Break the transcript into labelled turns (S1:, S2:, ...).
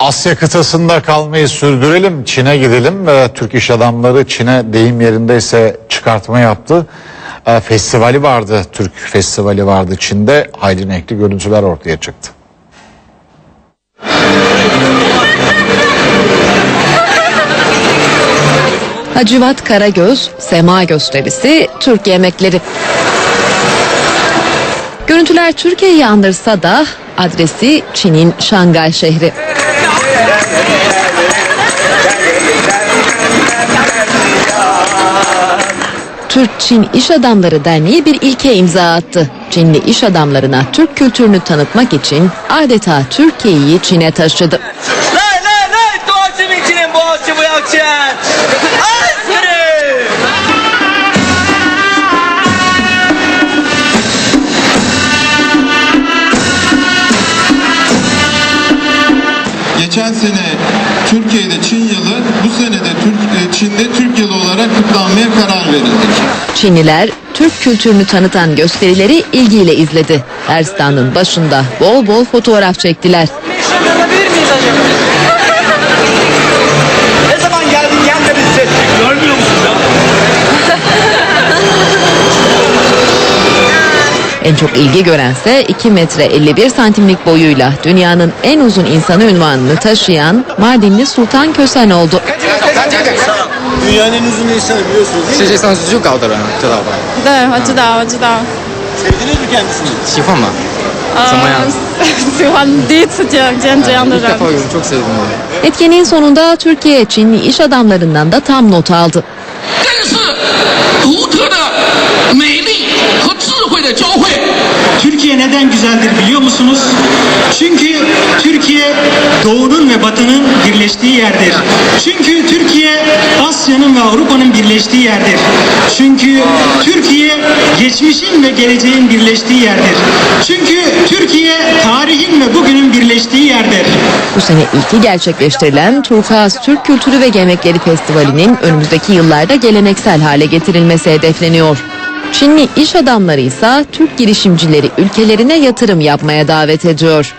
S1: Asya kıtasında kalmayı sürdürelim. Çin'e gidelim. Ee, Türk iş adamları Çin'e deyim yerindeyse çıkartma yaptı. Ee, festivali vardı. Türk festivali vardı Çin'de. Haydi renkli görüntüler ortaya çıktı.
S2: Hacivat Karagöz, Sema gösterisi, Türk yemekleri. Görüntüler Türkiye'yi andırsa da adresi Çin'in Şangay şehri. Türk-Çin İş Adamları Derneği bir ilke imza attı. Çinli iş adamlarına Türk kültürünü tanıtmak için adeta Türkiye'yi Çin'e taşıdı.
S3: Geçen sene Türkiye'de Çin yılı, bu sene de Türk, e, Çin'de Türk yılı olarak kutlanmaya karar verildi.
S2: Çinliler Türk kültürünü tanıtan gösterileri ilgiyle izledi. Her standın başında bol bol fotoğraf çektiler. En çok ilgi görense 2 metre 51 santimlik boyuyla dünyanın en uzun insanı unvanını taşıyan Mardinli Sultan Kösen oldu.
S3: Dünyanın en uzun insanı biliyorsunuz değil
S4: 世界上是最高的人，知道吧？
S5: 对，我知道，我知道。
S3: Sevdiniz mi kendisini?
S4: 喜欢吗？怎么样？
S5: 喜欢第一次见见这样的
S4: ilk
S5: 人。
S4: defa gördüm, çok sevdim onu.
S2: Etkinliğin sonunda Türkiye Çinli iş adamlarından da tam not aldı.
S6: 更是独特的美丽和智慧 的交汇。
S7: Türkiye neden güzeldir biliyor musunuz? Çünkü Türkiye doğunun ve batının birleştiği yerdir. Çünkü Türkiye Asya'nın ve Avrupa'nın birleştiği yerdir. Çünkü Türkiye geçmişin ve geleceğin birleştiği yerdir. Çünkü Türkiye tarihin ve bugünün birleştiği yerdir.
S2: Bu sene ilki gerçekleştirilen Turkuaz Türk Kültürü ve Yemekleri Festivali'nin önümüzdeki yıllarda geleneksel hale getirilmesi hedefleniyor. Çinli iş adamları ise Türk girişimcileri ülkelerine yatırım yapmaya davet ediyor.